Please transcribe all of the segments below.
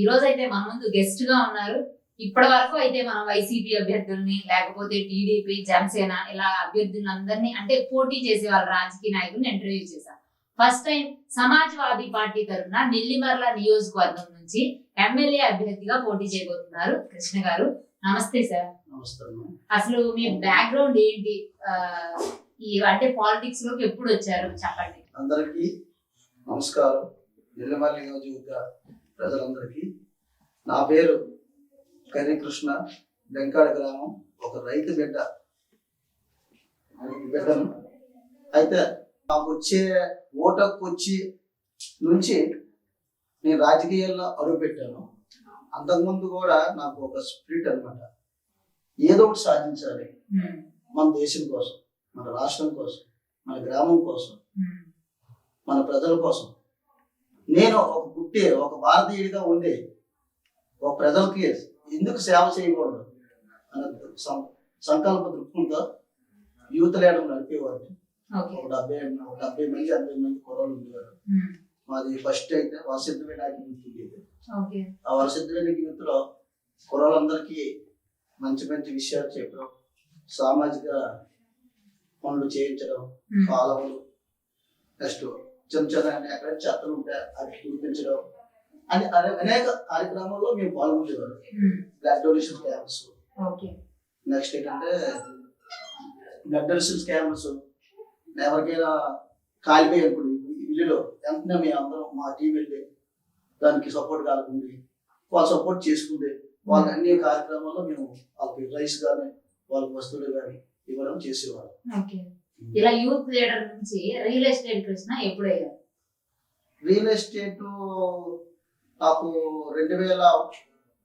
ఈ రోజు అయితే మన ముందు గెస్ట్గా ఉన్నారు. ఇప్పటి వరకు అయితే మనం వైసీపీ అభ్యర్థుల్ని లేకపోతే టీడీపీ జనసేన ఇలా అభ్యర్థులను అందరినీ అంటే పోటీ చేసే వాళ్ళ రాజకీయ నాయకుల్ని ఇంటర్వ్యూ చేశాం. ఫస్ట్ టైం సమాజ్వాదీ పార్టీ తరఫున నెల్లిమర్ల నియోజకవర్గం నుంచి ఎమ్మెల్యే అభ్యర్థిగా పోటీ చేయబోతున్నారు కృష్ణ గారు. నమస్తే సార్. అసలు మీ బ్యాక్గ్రౌండ్ ఏంటి? ఈ అంటే పాలిటిక్స్లోకి ఎప్పుడు వచ్చారు? చెప్పండి. అందరికీ నమస్కారం. నిలమల్లి నియోజకవర్గ ప్రజలందరికీ నా పేరు కర్రీ కృష్ణ వెంకాడ గ్రామం ఒక రైతు బిడ్డ. బిడ్డను. అయితే నాకు వచ్చే ఓటకు వచ్చి నుంచి నేను రాజకీయాల్లో అడుగుపెట్టాను. అంతకుముందు కూడా నాకు ఒక స్పిరిట్ అన్నమాట. ఏదో ఒకటి సాధించాలి. మన దేశం కోసం మన రాష్ట్రం కోసం మన గ్రామం కోసం ఉమ్, మన ప్రజల కోసం. నేను ఒక పుట్టే ఒక భారతీయుడిగా ఉండి ఒక ప్రజలకి ఎందుకు సేవ చేయకూడదు అనే సం- సంకల్ప దృక్పథంతో యూత్ లీడర్ నడిపేవాడిని ఒక డెబ్బై ఒక డెబ్బై మంది ఎనభై మంది కుర్రలు ఉండేవారు. మాది ఫస్ట్ అయితే వరసిద్ధమైన యూత్ ఉండేది. ఆ వరసిద్ధమైన యూత్లో కుర్రలందరికీ మంచి మంచి విషయాలు చెప్పడం సామాజిక పనులు చేయించడం కాలువలు నెక్స్ట్ చిన్న చిన్న ఎక్కడ చెత్తలు ఉంటే అవి చూపించడం అని అనే- అనేక కార్యక్రమాల్లో మేము పాల్గొనేవారు. Blood donation camps okay next ఏంటంటే బ్లడ్ డొనేషన్ క్యాంప్స్ ఎవరికైనా కాలిపోయి అనుకోండి ఇల్లులో వెంటనే మేము అందరం మా టీం వెళ్ళి దానికి సపోర్ట్ కాకుండా వాళ్ళు సపోర్ట్ చేసుకుంటే వాళ్ళ అన్ని కార్యక్రమాల్లో మేము వాళ్ళకి రైస్ కానీ వాళ్ళకి వస్తువులు కానీ ఇవ్వడం చేసేవాళ్ళం. ఇలా యూత్ లీడర్ నుంచి రియల్ ఎస్టేట్ కృష్ణ ఎప్పుడు అయ్యారు? రియల్ ఎస్టేట్ నాకు రెండు వేల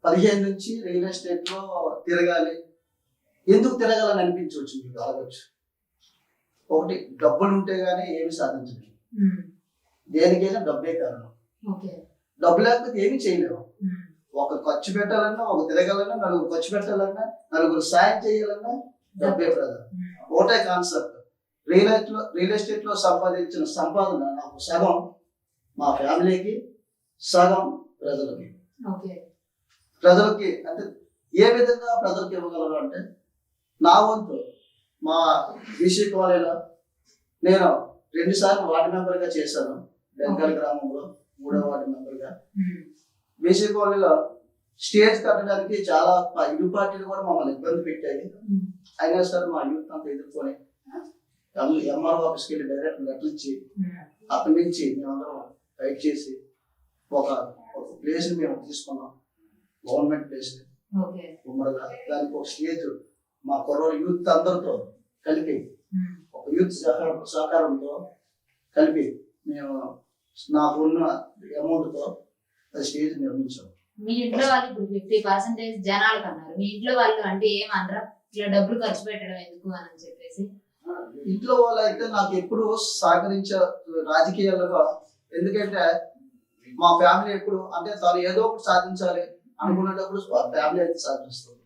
పదిహేను నుంచి రియల్ ఎస్టేట్లో తిరగాలి. ఎందుకు తిరగాలని అనిపించవచ్చు మీకు? అడగచ్చు. ఒకటి డబ్బులు ఉంటే గానీ ఏమి సాధించలేము. ఉమ్, దేనికైనా డబ్బే కారణం. ఓకే. డబ్బు లేకపోతే ఏమీ చేయలేము. ఒక ఖర్చు పెట్టాలన్నా ఒక తిరగాలన్నా నలుగురు ఖర్చు పెట్టాలన్నా నలుగురు సాయం చేయాలన్నా డబ్బే. ప్రధానం. ఒకటే కాన్సెప్ట్. రియల్ ఎస్టేట్లో రియల్ ఎస్టేట్లో సంపాదించిన సంపాదన నాకు సగం మా ఫ్యామిలీకి సగం ప్రజలకి. ఓకే. ప్రజలకి అంటే ఏ విధంగా ప్రజలకు ఇవ్వగలరు అంటే నా వంతు మా బీసీ కాలనీలో నేను రెండు సార్లు వార్డు మెంబర్గా చేశాను. బెంగాల్ గ్రామంలో మూడో వార్డు మెంబర్గా. బీసీ కాలనీలో స్టేజ్ కట్టడానికి చాలా ఇరు పార్టీలు కూడా మమ్మల్ని ఇబ్బంది పెట్టాయి. అయినా సరే మా యూత్ అంతా ఎదుర్కొని ఎంఆర్ఓ ఆఫీస్కి వెళ్ళి డైరెక్ట్ లెటర్ ఇచ్చి ఉమ్, అక్కడి నుంచి మేమందరం ఫైట్ చేసి ఒక ఒక ప్లేస్ మేము తీసుకున్నాం. గవర్నమెంట్ ప్లేస్ ఓకే ఉమ్మడిగా దానికి ఒక స్టేజ్ మా కుర్రోలు యూత్ అందరితో కలిపి ఉమ్, ఒక యూత్ సహకారం సహకారంతో కలిపి మేము నాకున్న అమౌంట్తో అది స్టేజ్ నిర్మించాం. మీ ఇంట్లో వాళ్ళు ఇప్పుడు ఫిఫ్టీ పర్సెంటేజ్ జనాలకు అన్నారు మీ ఇంట్లో వాళ్ళు అంటే ఏమనరా? ఇలా డబ్బులు ఖర్చు పెట్టడం ఎందుకు అని చెప్పేసి. ఇంట్లో వాళ్ళు అయితే నాకు ఎప్పుడు సహకరించే రాజకీయాలుగా ఎందుకంటే మా ఫ్యామిలీ ఎప్పుడు అంటే తను ఏదో ఒకటి సాధించాలి అనుకునేటప్పుడు ఫ్యామిలీ అయితే సాధిస్తుంది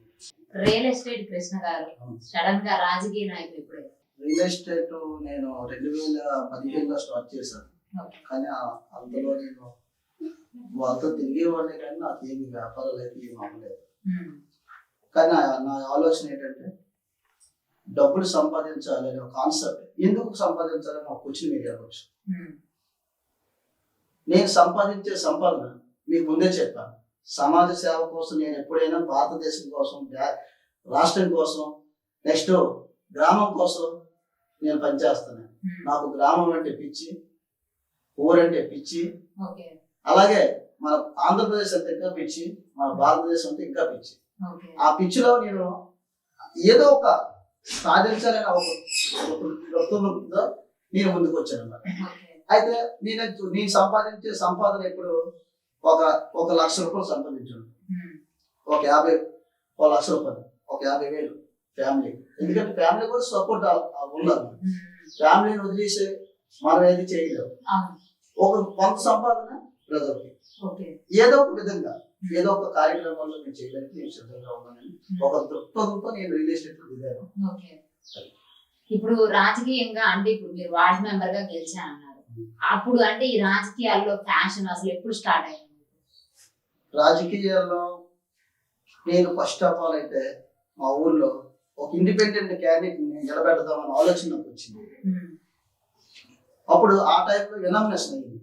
రియల్ ఎస్టేట్ కృష్ణ గారు సడన్గా రాజకీయ నాయకులు ఇప్పుడే. రియల్ ఎస్టేట్ నేను రెండు వేల పదిహేనులో స్టార్ట్ చేశాను. కానీ అందులో నేను వాళ్ళతో తిరిగేవాడిని కానీ నాకు ఏమి వ్యాపారాలు అయితే ఏమి అవ్వలేదు. కానీ నా ఆలోచన ఏంటంటే డబ్బులు సంపాదించాలి అనే ఒక కాన్సెప్ట్ ఎందుకు సంపాదించాలని ఒక క్వశ్చన్ మీరు అడగచ్చు నేను సంపాదించే సంపాదన మీకు ముందే చెప్పాను సమాజ సేవ కోసం నేను ఎప్పుడైనా భారతదేశం కోసం రాష్ట్రం కోసం నెక్స్ట్ గ్రామం కోసం నేను పనిచేస్తాను. ఉమ్, నాకు గ్రామం అంటే పిచ్చి ఊరంటే పిచ్చి. అలాగే మన ఆంధ్రప్రదేశ్ అంటే ఇంకా పిచ్చి మన భారతదేశం అంటే ఇంకా పిచ్చి. ఆ పిచ్చిలో నేను ఏదో ఒక సాధించాలని ఒక ఒక దృక్పథంతో నేను ముందుకు వచ్చాను అన్నమాట. అయితే నేను నేను సంపాదించే సంపాదన ఇప్పుడు ఒక ఒక లక్ష రూపాయలు సంపాదించాను. ఒక యాభై ఒక లక్ష రూపాయలు ఒక యాభై వేలు ఫ్యామిలీ. ఎందుకంటే ఫ్యామిలీ కూడా సపోర్ట్ ఉండాలి ఉమ్, ఫ్యామిలీని వదిలేసి మనం ఏది చేయలేము. ఒక కొంత సంపాదన ప్రజలకి. ఏదో ఒక విధంగా. ఏదో ఒక కార్యక్రమాల్లో నేను చేయడానికి నేను సిద్ధంగా ఉన్నానని ఒక దృక్పథంతో నేను రియల్ ఎస్టేట్లో దిగాను. ఓకే. ఇప్పుడు రాజకీయంగా అంటే ఇప్పుడు మీరు వార్డ్ మెంబర్గా గెలిచా అన్నారు. అప్పుడు అంటే ఈ రాజకీయాల్లో ఫ్యాషన్ అసలు ఎప్పుడు స్టార్ట్ అయింది? రాజకీయాల్లో నేను ఫస్ట్ ఆఫ్ ఆల్ అయితే మా ఊర్లో ఒక ఇండిపెండెంట్ క్యాండిడేట్ నిలబెడదామని ఆలోచన నాకు వచ్చింది. అప్పుడు ఆ టైంలో ఎనామినేషన్ అయింది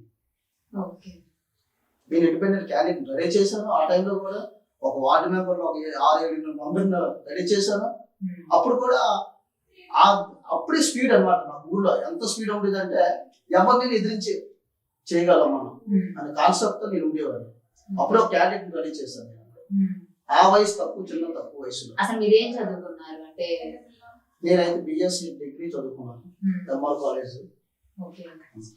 నేను ఇండిపెండెంట్ క్యాండిడేట్ రెడీ చేశాను ఆ టైంలో కూడా ఒక వార్డు మెంబర్ ఒక ఆరు ఏడు మెంబర్ని రెడీ చేశాను. అప్పుడు కూడా ఆ అప్పుడే స్పీడ్ అన్నమాట మా ఊర్లో. ఎంత స్పీడ్ ఉండేదంటే ఎవరిని ఎదిరించి చేయగలం మనం ఉమ్. అనే కాన్సెప్ట్తో నేను ఉండేవాడిని. అప్పుడు ఒక క్యాండిడేట్ రెడీ చేశాను నేను. ఉమ్. ఆ వయసు తక్కువ చిన్న తక్కువ వయసులో. అసలు మీరేం చదువుకున్నారు? అంటే నేనైతే బిఎస్సి డిగ్రీ చదువుకున్నాను. MR college.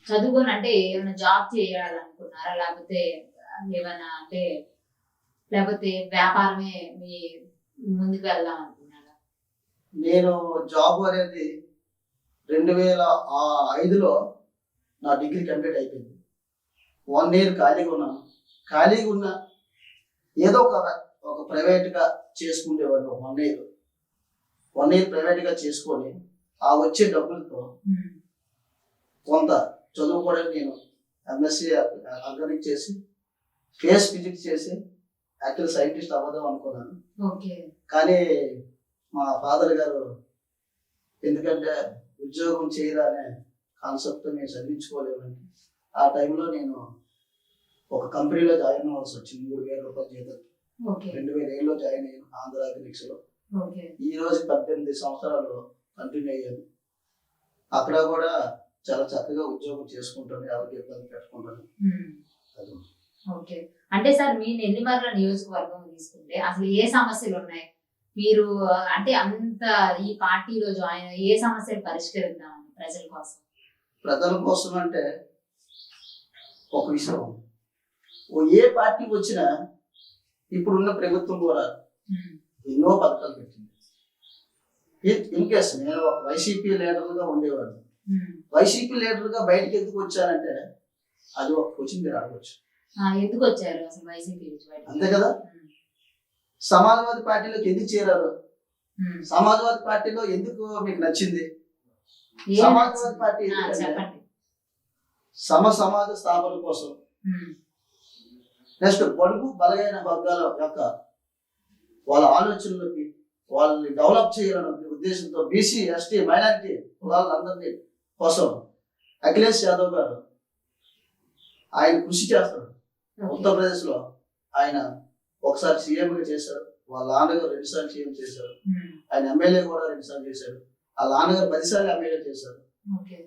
చదువుకొని అంటే ఏమైనా జాబ్ చేయాలనుకున్నారా? లేకపోతే ఏమైనా అంటే లేకపోతే వ్యాపారమే మీ ముందుకు వెళ్దాం అనుకున్నారా? నేను జాబ్ అనేది రెండు వేల ఐదులో నా డిగ్రీ కంప్లీట్ అయిపోయింది. వన్ ఇయర్ ఖాళీగా ఉన్నాను. ఖాళీగా ఉన్న ఏదో ఒక ఒక ప్రైవేట్గా చేసుకునేవాడిని వన్ ఇయర్ వన్ ఇయర్ ప్రైవేట్గా చేసుకొని ఆ వచ్చే డబ్బులతో. కొంత చదువుకోవడానికి నేను ఎంఎస్సి ఆర్గానిక్ చేసి ఫేస్ ఫిజిక్స్ చేసి యాక్చువల్ సైంటిస్ట్ అవ్వదాం అనుకున్నాను. కానీ మా ఫాదర్ గారు ఎందుకంటే ఉద్యోగం చేయరా అనే కాన్సెప్ట్ నేను చదివించుకోలేమండి ఆ టైంలో నేను ఒక కంపెనీలో జాయిన్ అవ్వాల్సి వచ్చింది. మూడు వేల రూపాయల జీతం రెండు వేల ఏడులో జాయిన్ అయ్యాను ఆంధ్ర అగ్రిక్స్లో ఈ రోజు పద్దెనిమిది సంవత్సరాలు కంటిన్యూ అయ్యాను. అక్కడ కూడా చాలా చక్కగా ఉద్యోగం చేసుకుంటాను ఎవరికి ఇబ్బంది పెట్టుకుంటాను ఓకే. అంటే సార్ మీ నెల్లిమర్ల నియోజకవర్గం తీసుకుంటే అసలు ఏ సమస్యలు ఉన్నాయి? మీరు అంటే అంత ఈ పార్టీలో జాయిన్ ఏ సమస్యలు పరిష్కరిద్దామని ప్రజల కోసం? ప్రజల కోసం అంటే ఒక విషయం. ఓ ఏ పార్టీ వచ్చినా ఇప్పుడున్న ప్రభుత్వం కూడా. ఎన్నో పథకాలు పెట్టింది. ఇన్ కేస్ నేను ఒక వైసీపీ లీడర్గా ఉండేవాడిని. వైసీపీ లీడర్గా బయటకు ఎందుకు వచ్చానంటే అది ఒక క్వశ్చన్ మీరు అడగచ్చు ఎందుకు వచ్చారు అసలు వైసీపీ? అంతే కదా. సమాజ్వాదీ పార్టీలోకి ఎందుకు చేరారు. సమాజ్వాదీ పార్టీలో ఎందుకు మీకు నచ్చింది సమాజ్వాదీ? పార్టీ సమ సమాజ స్థాపన కోసం. నెక్స్ట్ బడుగు బలమైన వర్గాల యొక్క వాళ్ళ ఆలోచనలకి వాళ్ళని డెవలప్ చేయాలనే ఉద్దేశంతో బీసీ ఎస్టీ మైనారిటీ వాళ్ళందరినీ కోసం అఖిలేష్ యాదవ్ గారు ఆయన కృషి చేస్తారు. ఓకే. ఉత్తరప్రదేశ్లో ఆయన ఒకసారి సీఎం గా చేశారు. వాళ్ళ నాన్నగారు రెండు సార్లు సీఎం చేశారు. ఆయన ఎమ్మెల్యే కూడా రెండు సార్లు చేశారు. వాళ్ళ నాన్నగారు పదిసార్లు ఎమ్మెల్యే చేశారు.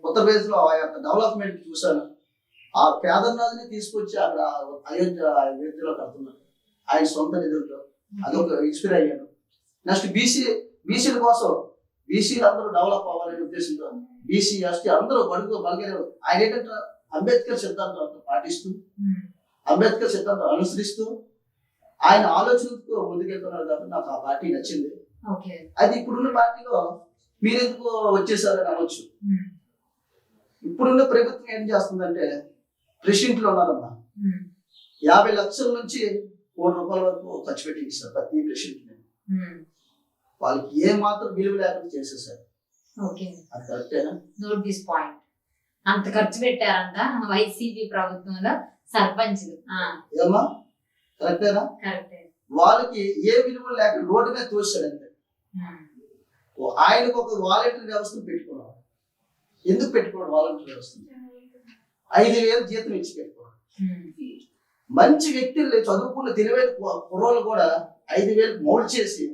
ఉత్తరప్రదేశ్లో ఆ యొక్క డెవలప్మెంట్ చూశాను. ఆ కేదార్నాథ్ని తీసుకొచ్చి అక్కడ అయోధ్య అయోధ్యలో కడుతున్నారు. ఆయన సొంత నిధులతో. అదొక ఇన్స్పైర్ అయ్యాను నెక్స్ట్ బీసీ బీసీల కోసం బీసీలు అందరూ డెవలప్ అవ్వాలనే ఉద్దేశంతో బీసీ ఎస్టీ అందరూ బడుగు బలగిన ఆయన ఏంటంటే అంబేద్కర్ సిద్ధాంతం పాటిస్తూ. అంబేద్కర్ సిద్ధాంతం అనుసరిస్తూ ఆయన ఆలోచనతో ముందుకెళ్తున్నారు కాబట్టి నాకు ఆ పార్టీ నచ్చింది అది ఇప్పుడున్న పార్టీలో మీరెందుకు వచ్చేసారని అనొచ్చు. ఇప్పుడున్న ప్రభుత్వం ఏం చేస్తుందంటే ప్రెసిడెంట్లు ఉన్నారమ్మా. యాభై లక్షల నుంచి కోటి రూపాయల వరకు ఖర్చు పెట్టి ఇస్తారు ప్రతి ప్రెసిడెంట్. వాళ్ళకి ఏ మాత్రం విలువ లేకుండా చేసేసారు. ఓకే. అది కరెక్టేనా నోట్ దిస్ పాయింట్. అంత ఖర్చు పెట్టారంట వైసీపీ ప్రభుత్వంలో సర్పంచ్లు. ఏమా కరెక్టేనా కరెక్టే. వాళ్ళకి ఏ విలువ లేక రోడ్డు మీద తోసాడు అంతే ఆయనకు ఒక వాలంటీర్ వ్యవస్థ పెట్టుకున్నాం ఎందుకు పెట్టుకోవడం వాలంటీర్ వ్యవస్థ? ఐదు వేలు జీతం ఇచ్చి పెట్టుకోవడం మంచి వ్యక్తులు చదువుకున్న తెలివైన కుర్రోళ్ళు కూడా ఐదు వేలు మౌలు చేసి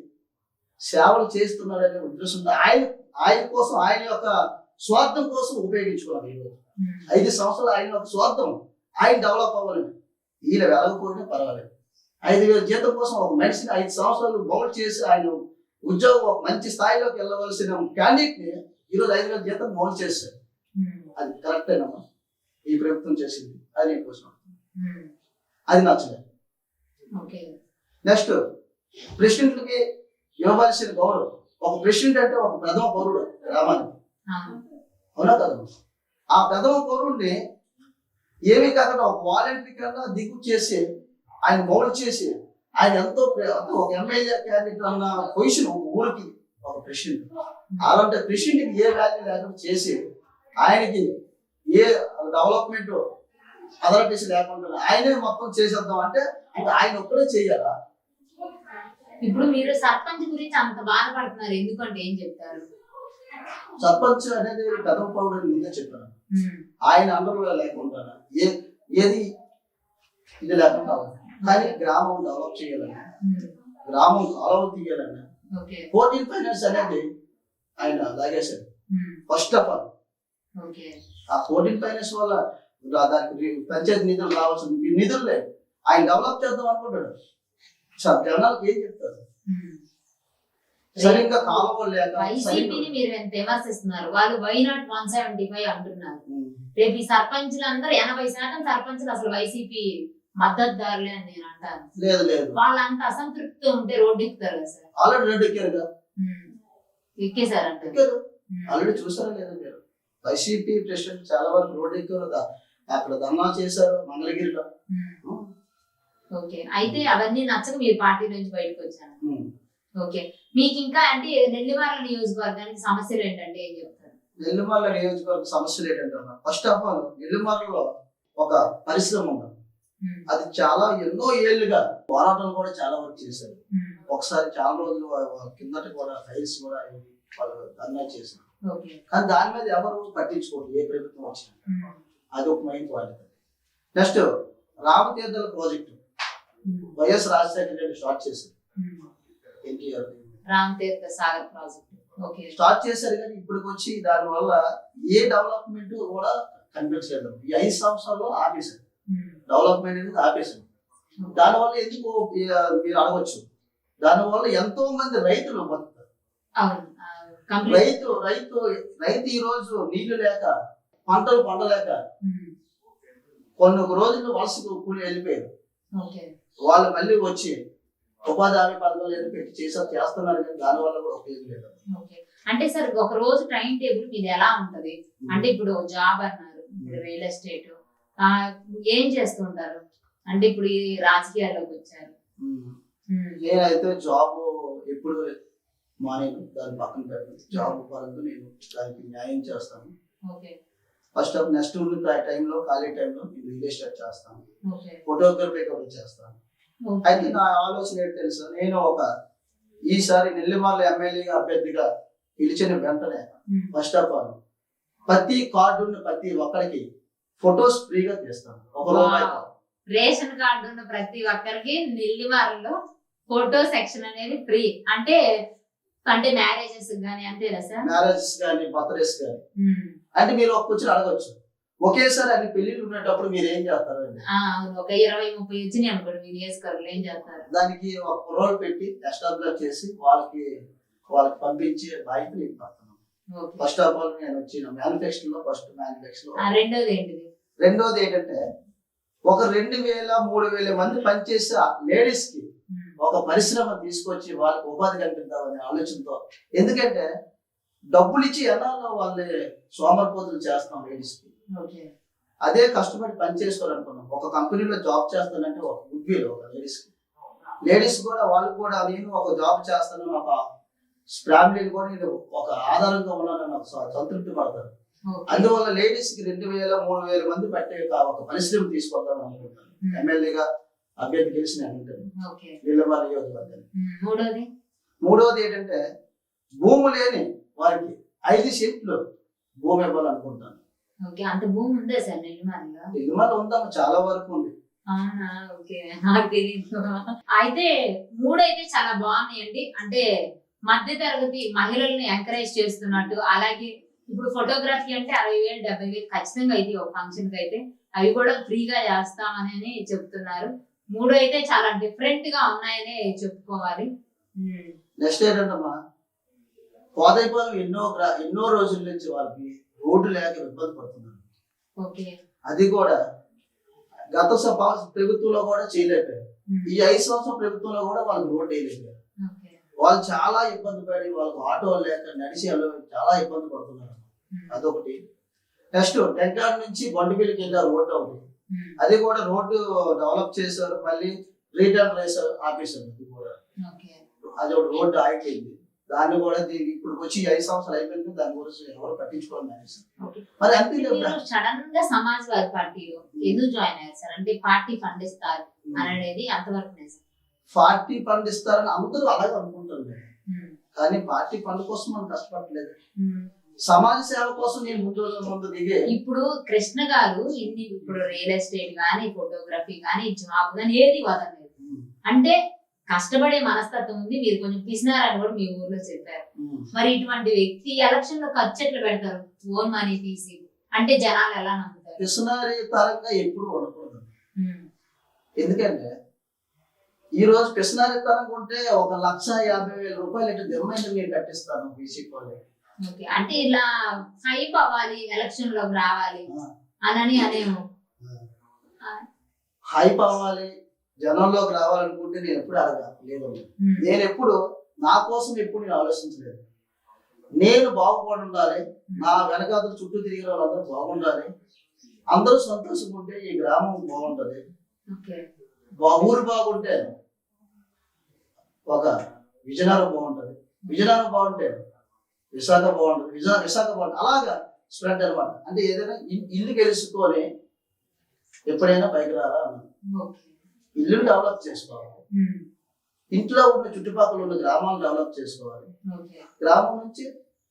సేవలు చేస్తున్నాడనే ఉద్దేశంతో ఆయన ఆయన కోసం ఆయన యొక్క స్వార్థం కోసం ఉపయోగించుకున్నారు ఈరోజు. ఐదు సంవత్సరాలు ఆయన యొక్క స్వార్థం ఆయన డెవలప్ అవ్వాలని ఈయన వెళ్ళకపోయినా పర్వాలేదు. ఐదు వేల జీతం కోసం ఒక మనిషిని ఐదు సంవత్సరాలు మౌలు చేసి ఆయన ఉద్యోగం ఒక మంచి స్థాయిలోకి వెళ్ళవలసిన క్యాండిడేట్ని ఈరోజు ఐదు వేల జీతం మౌలు చేశారు అది కరెక్టేనమ్మా ఈ ప్రభుత్వం చేసింది. అది నేను కోసం అది నచ్చలేదు. నెక్స్ట్ ప్రెసిడెంట్లకి ఇవ్వవలసిన గౌరవం. ఒక ప్రెసిడెంట్ అంటే ఒక ప్రథమ పౌరుడు గ్రామానికి అవునా కదా? ఆ ప్రథమ పౌరుడిని ఏమీ కాకుండా ఒక వాలంటరీ కన్నా దిగు చేసి ఆయన మౌలు చేసి ఆయన ఎంతో ఒక ఎమ్మెల్యే క్యాండిడేట్ అన్న పొజిషన్ ఒక ఊరికి ఒక ప్రెసిడెంట్ అలాంటి ప్రెసిడెంట్కి ఏ వాల్యూ లేకుండా చేసి ఆయనకి ఏ డెవలప్మెంట్ అథారిటీస్ లేకుండా ఆయనే మొత్తం చేసేద్దాం అంటే ఆయన ఒక్కడే చేయాలా? ఇప్పుడు మీరు సర్పంచ్ గురించి అంత బాధపడుతున్నారు. ఎందుకంటే ఏం చెప్తారు? సర్పంచ్ అనేది పౌరుడు అని ముందే చెప్పాను. ఆయన అండర్లో లేకుండా ఏ ఏది ఇది లేకుండా. కానీ గ్రామం డెవలప్ చేయాలని ఉమ్, గ్రామం కాలువలు తీయాలని ఓకే. ఫోర్టీన్ ఫైనాన్స్ అనేది ఆయన లాగేశాడు um, first of all okay. ఆ ఫోర్టీన్ ఫైనాన్స్ వల్ల దానికి పంచాయతీ నిధులు రావాల్సిన నిధులు లేవు. ఆయన డెవలప్ చేద్దాం అనుకుంటాడు సార్ జనాలకు ఏం చెప్తారు. సరిగ్గా లేక వైసీపీని మీరు ఎంత విమర్శిస్తున్నారు? వాళ్ళు why not one seventy five అంటున్నారు. రేపు ఈ సర్పంచులు అందరూ ఎనభై శాతం సర్పంచులు అసలు వైసీపీ మద్దతుదారులే అని నేను అంటాను. లేదు లేదు. వాళ్ళంత అసంతృప్తి ఉంటే రోడ్డు ఎక్కుతారు కదా సార్? Already red ఎక్కారుగా. ఎక్కారు. ఉమ్. ఆల్రెడీ చూసారా లేదా మీరు? వైసీపీ ప్రెసిడెంట్ చాలా వరకు రోడ్ ఎక్కారు అక్కడ ధర్నా చేశారు మంగళగిరిలో. ఓకే. అయితే అవన్నీ నచ్చక మీరు పార్టీ నుంచి బయటకు వచ్చాను ఉమ్. ఓకే. మీకు ఇంకా అంటే నెల్లివార నియోజకవర్గానికి సమస్యలు ఏంటంటే ఏం చెప్తారు? నెల్లిమర్ల నియోజకవర్గ సమస్యలు ఏంటంటే ఫస్ట్ ఆఫ్ ఆల్ నెల్లిమర్లలో ఒక పరిశ్రమ ఉంది. అది చాలా ఎన్నో ఏళ్ళుగా పోరాటం కూడా చాలా వరకు చేశారు. ఒకసారి చాలా రోజులు కిందట కూడా ఫైల్స్ కూడా వాళ్ళు ధర్నా చేశారు. కానీ దాని మీద ఎవరు పట్టించుకోరు ఏ ప్రభుత్వం వచ్చినా. అది ఒక mind point next రామతీర్థల project. YS Rajasekhara Reddy start చేశారు. Um. NTR Ram Tirtha Sagar project. Okay. Start చేశారు కానీ ఇప్పటికి వచ్చి దాని వల్ల ఏ డెవలప్మెంట్ కూడా కనిపించలేదు. ఈ ఐదు సంవత్సరాల్లో ఆపేశారు. ఉమ్. డెవలప్మెంట్ అనేది ఆపేశారు. దానివల్ల ఎందుకు మీరు అడగచ్చు? దానివల్ల ఎంతో మంది రైతులు బతుకుతారు. రైతు రైతు రైతు ఈ రోజు నీళ్ళు లేక పంటలు పండలేక ఉమ్. కొన్ని రోజులు వలసకు కూలి వెళ్ళిపోయారు. వాళ్ళు మళ్ళీ వచ్చి ఉపాధి హామీ పథకాలు ఏదో పెట్టి చేసారు చేస్తున్నారు కానీ దానివల్ల కూడా ఉపయోగం లేదు. అంటే సార్ ఒక రోజు టైం టేబుల్ మీది ఎలా ఉంటది? అంటే ఇప్పుడు జాబ్ అన్నారు ఇప్పుడు రియల్ ఎస్టేట్ ఏం చేస్తుంటారు? అంటే ఇప్పుడు ఈ రాజకీయాల్లోకి వచ్చారు. నేనైతే జాబ్ ఎప్పుడు మానేను దాన్ని పక్కన పెట్టను. జాబ్ పరంగా నేను దానికి న్యాయం చేస్తాను. ఓకే. ఫస్ట్ ఆఫ్ నెక్స్ట్ ఉన్న టైంలో ఖాళీ టైంలో నేను రియల్ ఎస్టేట్ చేస్తాను ఫోటోగ్రఫీ కూడా చేస్తాను అయితే నా ఆలోచన ఏంటి తెలుసా? నేను ఒక ఈసారి నెల్లిమర్ల ఎమ్మెల్యేగా అభ్యర్థిగా పిలిచిన వెంటనే. ఫస్ట్ ఆఫ్ ఆల్ ప్రతి కార్డు ఉన్న ప్రతి ఒక్కరికి ఫొటోస్ ఫ్రీగా తీస్తాను. ఒక రూపాయి. రేషన్ కార్డు ఉన్న ప్రతి ఒక్కరికి నెల్లివారంలో ఫోటో సెక్షన్ అనేది ఫ్రీ అంటే అంటే మ్యారేజెస్ కానీ అంతేనా సార్? మ్యారేజెస్ కానీ బర్త్డేస్ కానీ. అంటే మీరు ఒక క్వశ్చన్ అడగచ్చు. ఒకేసారి అన్ని పెళ్ళిళ్ళు ఉండేటప్పుడు మీరు ఏం అవును. ఒక ఇరవై ముప్పై వచ్చినాయి అనుకోండి మీ నియోజకవర్గంలో ఏం చేస్తారు? దానికి ఒక రోల్ పెట్టి ఎస్టాబ్లిష్ చేసి వాళ్ళకి వాళ్ళకి పంపించే బాధ్యత నేను పడుతున్నాను ఫస్ట్ ఆఫ్ ఆల్ నేను వచ్చిన మేనిఫెస్టోలో ఫస్ట్ మేనిఫెస్టో రెండోది ఏంటిది? రెండోది ఏంటంటే ఒక రెండు వేల మూడు వేల మంది పనిచేసే లేడీస్కి. ఒక పరిశ్రమ తీసుకొచ్చి వాళ్ళకి ఉపాధి కల్పిద్దామనే ఆలోచనతో. ఎందుకంటే డబ్బులు ఇచ్చి ఎన్నాళ్ళు వాళ్ళని సోమరిపోతులు చేస్తాం లేడీస్కి ఓకే. అదే కష్టపడి పని చేసుకోవాలనుకున్నాం. ఒక కంపెనీలో జాబ్ చేస్తానంటే ఒక గుడ్ విల్ ఒక లేడీస్కి లేడీస్ కూడా వాళ్ళు కూడా నేను ఒక జాబ్ చేస్తాను ఒక ఫ్యామిలీని కూడా నేను ఒక ఆధారంగా ఉన్నానని ఒక సంతృప్తి పడతారు. ఓకే. అందువల్ల లేడీస్కి రెండు వేల మూడు వేల మంది పట్టే ఒక ఒక పరిశ్రమ తీసుకొద్దాం అనుకుంటాను. ఎమ్మెల్యేగా అభ్యర్థి గెలిచిన. మూడోది? మూడవది ఏంటంటే భూమి లేని వారికి ఐదు సెంట్లు భూమి ఇవ్వాలనుకుంటాను ఓకే అంత భూమి ఉందా సార్ ఉందాము చాలా వరకు ఉంది. అవునా ఓకే నాకు తెలియదు అయితే మూడైతే చాలా బాగున్నాయండి. అంటే మధ్య తరగతి మహిళల్ని ఎంకరేజ్ చేస్తున్నట్టు అలాగే ఇప్పుడు ఫోటోగ్రఫీ అంటే అరవై వేలు డెబ్బై వేలు ఖచ్చితంగా అయితే ఒక ఫంక్షన్కి అయితే అవి కూడా ఫ్రీగా చేస్తామని చెప్తున్నారు. మూడు అయితే చాలా డిఫరెంట్గా ఉన్నాయని చెప్పుకోవాలి. నెక్స్ట్ కోదైపాలెం ఎన్నో ఎన్నో రోజుల నుంచి వాళ్ళకి రోడ్డు లేక ఇబ్బంది పడుతున్నారు. అది కూడా గత ప్రభుత్వంలో కూడా చేయలేకపోయారు. ఈ ఐదు సంవత్సరం ప్రభుత్వంలో కూడా వాళ్ళకి రోడ్డు వేయలేకపోయారు. వాళ్ళు చాలా ఇబ్బంది పడి వాళ్ళకి ఆటో లేక నడిచి చాలా ఇబ్బంది పడుతున్నారు. అదొకటి. నెక్స్ట్ టెంకాడ నుంచి బండిపల్లికి వెళ్ళే రోడ్డు ఒకటి. అది కూడా రోడ్డు డెవలప్ చేశారు. మళ్ళీ రీటర్న్ రేసారు ఆపేశారు. అది కూడా. అది ఒక రోడ్డు ఆగిపోయింది. దాన్ని కూడా దీనికి ఇప్పుడు వచ్చి ఐదు సంవత్సరాలు అయిపోయింది దాని గురించి ఎవరు పట్టించుకోవాలి. మరి అంతే సడన్గా సమాజ్వాదీ పార్టీలో ఎందుకు జాయిన్ అయ్యారు సార్? అంటే పార్టీ ఫండ్ ఇస్తారు అనేది అంతవరకు పార్టీ ఫండ్ ఇస్తారని అందరూ అలాగే అనుకుంటారు. కానీ పార్టీ ఫండ్ కోసం మనం కష్టపడలేదు. సమాజ సేవ కోసం నేను ముందు ముందు దిగే. ఇప్పుడు కృష్ణ గారు ఇన్ని ఇప్పుడు రియల్ ఎస్టేట్ గానీ ఫోటోగ్రఫీ గానీ జాబ్ గానీ ఏది వదలలేదు. అంటే కష్టపడే మనస్తత్వం ఉంది. మీరు కొంచెం పిసినారని కూడా మీ ఊర్లో చెప్పారు. మరి ఇటువంటి వ్యక్తి ఎలక్షన్లో ఖర్చు ఎట్లా పెడతారు? ఓన్ మనీ తీసి అంటే జనాలు ఎలా నమ్ముతారు? పిసునారి తరంగా ఎప్పుడు ఉండకూడదు. ఎందుకంటే ఈ రోజు పిసునారి తరంగా ఉంటే ఒక లక్ష యాభై వేల రూపాయలు ఇటు నేను కట్టిస్తాను బీసీ ఓకే. అంటే ఇలా హైప్ అవ్వాలి ఎలక్షన్లోకి రావాలి. అనని అనేమో హైప్ అవ్వాలి జనంలోకి రావాలనుకుంటే నేను ఎప్పుడు అడగా లేదు. నేను ఎప్పుడు నా కోసం ఎప్పుడు నేను ఆలోచించలేదు. నేను బాగుపడి నా వెనకాతల చుట్టూ తిరిగిన వాళ్ళందరూ బాగుండాలి. అందరూ సంతోషంగా ఉంటే ఈ గ్రామం బాగుంటది. ఊరు బాగుంటే ఒక విజయనగరం బాగుంటది. విజయనగరం బాగుంటే విశాఖ బాగుంటది. విజా విశాఖ బాగుంటుంది. అలాగా స్ప్రెడ్ అనమాట అంటే ఏదైనా ఇల్లు గెలుచుకొని ఎప్పుడైనా పైకి రారా అన్నాను ఓకే ఇల్లుని డెవలప్ చేసుకోవాలి. ఉమ్. ఇంట్లో ఉన్న చుట్టుపక్కల ఉన్న గ్రామాలను డెవలప్ చేసుకోవాలి. గ్రామం నుంచి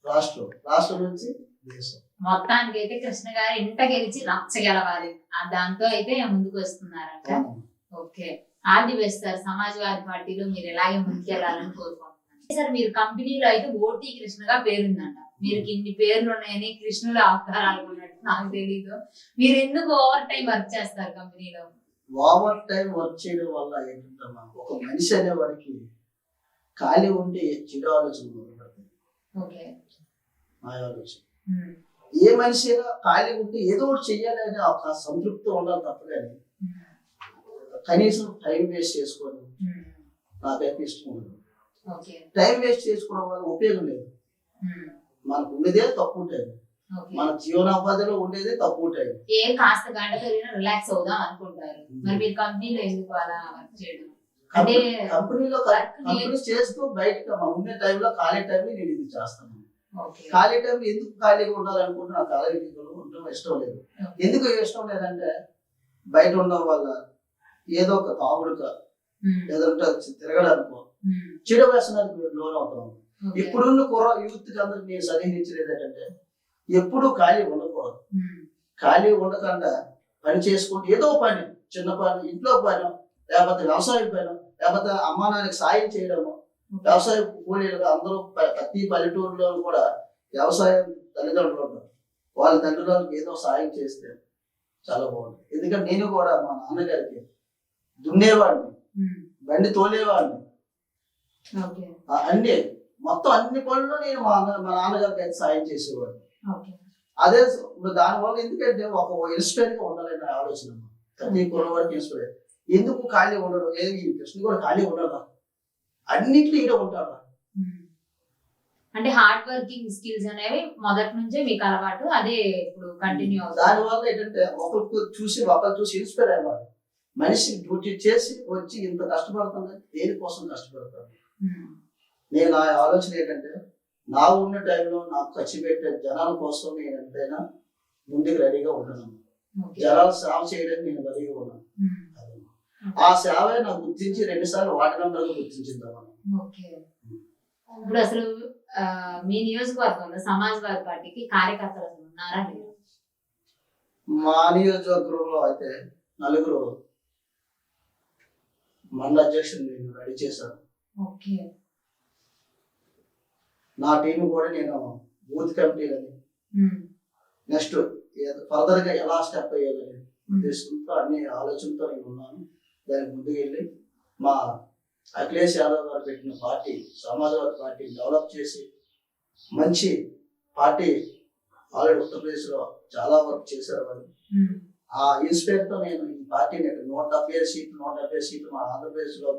రాష్ట్రం రాష్ట్రం నుంచి దేశం. మొత్తానికి అయితే కృష్ణ గారు ఇంట గెలిచి రచ్చ గెలవాలి. ఆ దాంతో అయితే ముందుకు వస్తున్నారంట. Okay all the best sir Samajwadi పార్టీలో మీరు ఎలాగే ముందుకెళ్ళాలని కోరుకుంటున్నాను సార్ మీరు కంపెనీలో అయితే ఓటీ కృష్ణగా పేరుందంట. మీరు ఇన్ని పేర్లు ఉన్నాయని కృష్ణులు అవతారాలు ఉన్నట్టు నాకు తెలీదు. మీరు ఎందుకు ఓవర్ టైం వర్క్ చేస్తారు కంపెనీలో? ఓవర్ టైం వర్క్ చేయడం వల్ల ఏంటంటే ఒక మనిషి అనేవాడికి ఖాళీ ఉంటే చెడు ఆలోచన మొదలుపెడతాయి? ఆలోచన ఏ మనిషి అయినా ఖాళీ ఉంటే ఏదో ఒకటి చెయ్యాలి అని ఒక సంతృప్తి ఉండాలి తప్ప కానీ కనీసం టైం వేస్ట్ చేసుకొని ఉమ్, నాకైతే ఇష్టం ఉండదు టైం వేస్ట్ చేసుకోవడం వల్ల ఉపయోగం లేదు. మనకు తక్కువ టైం ఓకే మన జీవనోపాధిలో ఉండేదే తక్కువ టైం ఏ కాస్త గంట రిలాక్స్ అవుదాం అనుకుంటారు. మరి మీరు కంపెనీలో ఎందుకు అలా వర్క్ చేయడం? అంటే కంపెనీలో కంపెనీ చేస్తూ బయటకు ఉండే టైంలో ఖాళీ టైంలో నేను ఇది చేస్తాను. ఖాళీ టైంలో ఎందుకు ఖాళీగా ఉండాలనుకుంటే నాకు ఖాళీ ఉండడం ఇష్టం లేదు. ఎందుకు ఇష్టం లేదంటే బయట ఉండడం వల్ల ఏదో ఒక తాగుడుక ఉమ్, లేదంటే తిరగడానికో ఉమ్, చెడు వ్యసనానికి లోన్ అవుతాం. ఇప్పుడున్న కుర్ర యూత్కి అందరికి నేను సలహించేది ఏంటంటే ఎప్పుడూ ఖాళీ ఉండకూడదు. ఖాళీ ఉండకుండా పని చేసుకుంటూ ఏదో పని చిన్న పని ఇంట్లో పని లేకపోతే వ్యవసాయం పని లేకపోతే అమ్మా నాన్నకి సాయం చేయడము వ్యవసాయ కూలీలుగా అందరూ ప్రతి పల్లెటూరులో కూడా వ్యవసాయం తల్లిదండ్రులు ఉంటారు. వాళ్ళ తల్లిదండ్రులకు ఏదో సాయం చేస్తే చాలా బాగుంటుంది. ఎందుకంటే నేను కూడా మా నాన్నగారికి దున్నేవాడిని బండి తోలేవాడిని. అన్ని మొత్తం అన్ని పనులు నేను మా అన్న మా నాన్నగారికి అయితే సాయం చేసేవాడిని. అదే దానివల్ల ఎందుకంటే ఒక ఇన్స్పైర్గా ఉండాలనే ఆలోచన ప్రతి కుర్రవాడికి ఇన్స్పైర్ ఎందుకు ఖాళీ ఉండడు? ఏది? కృష్ణ కూడా ఖాళీ ఉండడా అన్నిట్లో ఈడ ఉంటాడా. అంటే హార్డ్ వర్కింగ్ స్కిల్స్ అనేవి మొదటి నుంచే మీకు అలవాటు అదే ఇప్పుడు కంటిన్యూ అవుతుంది. దానివల్ల ఏంటంటే ఒకరికి చూసి ఒకరు చూసి ఇన్స్పైర్ అవ్వాలి. మనిషి డ్యూటీ చేసి వచ్చి ఇంత కష్టపడుతుంది దేనికోసం కష్టపడతాను ఉమ్, నేను నా ఆలోచన ఏంటంటే నా ఉన్న టైంలో నాకు ఖర్చు పెట్టే జనాల కోసం నేను ఎంతైనా ముందుకు రెడీగా ఉన్నాను ఓకే. జనాలు సేవ చేయడానికి నేను రెడీగా ఉన్నాను ఆ సేవే నాకు గుర్తించి రెండు సార్లు వార్డు మెంబర్గా గుర్తించిందామని ఇప్పుడు అసలు మీ నియోజకవర్గంలో సమాజ్వాదీ పార్టీకి కార్యకర్తలు అసలు ఉన్నారా లేరు? మా నియోజకవర్గంలో అయితే నలుగురు మండల అధ్యక్షుడు నేను రెడీ చేశాను. ఓకే. నా టీం కూడా నేను బూత్ కమిటీలని నెక్స్ట్ ఫర్దర్గా ఎలా స్టెప్ అయ్యాలని ఉద్దేశంతో అన్ని ఆలోచనతో నేను ఉన్నాను. దానికి ముందుకు వెళ్ళి మా అఖిలేష్ యాదవ్ గారు పెట్టిన పార్టీ సమాజ్వాదీ పార్టీ డెవలప్ చేసి మంచి పార్టీ ఆల్రెడీ ఉత్తరప్రదేశ్లో చాలా వర్క్ చేశారు వాళ్ళు. ఆ ఇన్స్పైర్తో నేను ఈ పార్టీని నూట డెబ్బై ఐదు సీట్లు నూట డెబ్బై ఐదు సీట్లు మా ఆంధ్రప్రదేశ్లో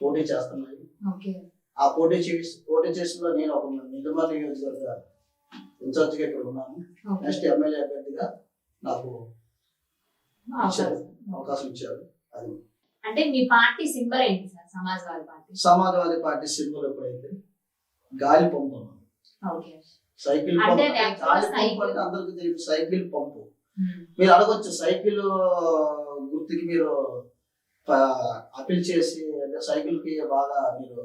పోటీ చేస్తున్నాయి. ఆ పోటీ చేసి పోటీ చేసిన నేను ఒక నిజమల్ నియోజకవర్గ ఇన్ఛార్జిగా ఇక్కడ ఉన్నాను. నెక్స్ట్ ఎమ్మెల్యే అభ్యర్థిగా నాకు అవకాశం. ఇచ్చారు. అది. అంటే మీ పార్టీ సింబల్ ఏంటి sir? Samajwadi party. Samajwadi party symbol ఎప్పుడైతే గాలి పంపు సైకిల్ పంపు గాలి. అంటే అందరికి తెలియదు. Cycle pump. మీరు అడగొచ్చు. సైకిల్ గుర్తుకి మీరు అపీల్ చేసి అంటే సైకిల్కి బాగా మీరు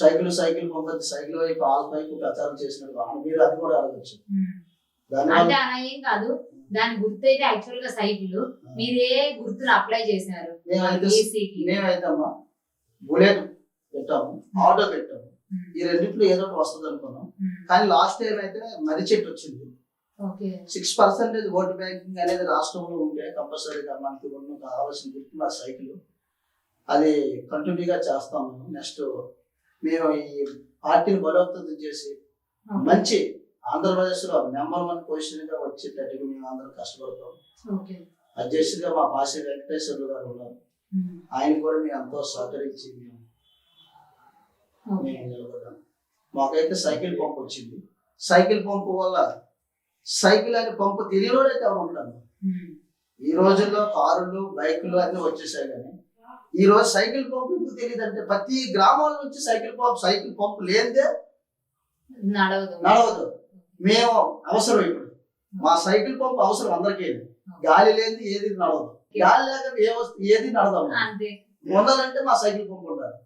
సైకిల్ సైకిల్ పంపొద్దు సైకిల్ వైపు ఆల్ వైపు ప్రచారం చేసినట్టు అని మీరు అది కూడా అడగచ్చు. అంటే అలా ఏం కాదు. దాని గుర్తు అయితే యాక్చువల్గా సైకిల్ మీరు గుర్తులు అప్లై చేశారు మేమైతే అమ్మా బుల్లెట్ పెట్టాము ఆటో పెట్టాము. ఈ రెండింటిలో ఏదో ఒకటి వస్తుంది అనుకున్నాం. కానీ లాస్ట్ టైం అయితే మర్రి చెట్టు వచ్చింది. సిక్స్ పర్సెంటేజ్ ఓటు బ్యాంకింగ్ అనేది రాష్ట్రంలో ఉంటే కంపల్సరీగా మనకి ఉన్న కావాల్సిన గుర్తు మా సైకిల్. అది కంటిన్యూగా చేస్తాము. నెక్స్ట్ మేము ఈ పార్టీని బలోపేతం చేసి మంచి ఆంధ్రప్రదేశ్లో నెంబర్ వన్ పొజిషన్గా వచ్చేటట్టుగా మేము అందరం కష్టపడతాం. అధ్యక్షుడిగా మా భాష వెంకటేశ్వర్లు గారు ఉన్నారు. ఆయన కూడా మేము ఎంతో సహకరించి మేము నిలబడ్డాం. మాకైతే సైకిల్ పంప్ వచ్చింది. సైకిల్ పంపు వల్ల సైకిల్ అనే పంపు ఎవరు ఉంటాను ఈ రోజుల్లో కారులు బైకులు అన్ని వచ్చేసాయి కానీ ఈ రోజు సైకిల్ పంపు ఎందుకు తెలియదు అంటే ప్రతి గ్రామాల నుంచి సైకిల్ పంప్ సైకిల్ పంపు లేనిదే నడవదు. నడవదు. మేము అవసరం ఇప్పుడు. మా సైకిల్ పంప్ అవసరం అందరికీ. గాలి లేనిది ఏది నడవదు. గాలి లేక ఏ వస్తు ఏది నడదాము ఉండాలంటే మా సైకిల్ పంప్ ఉండాలి.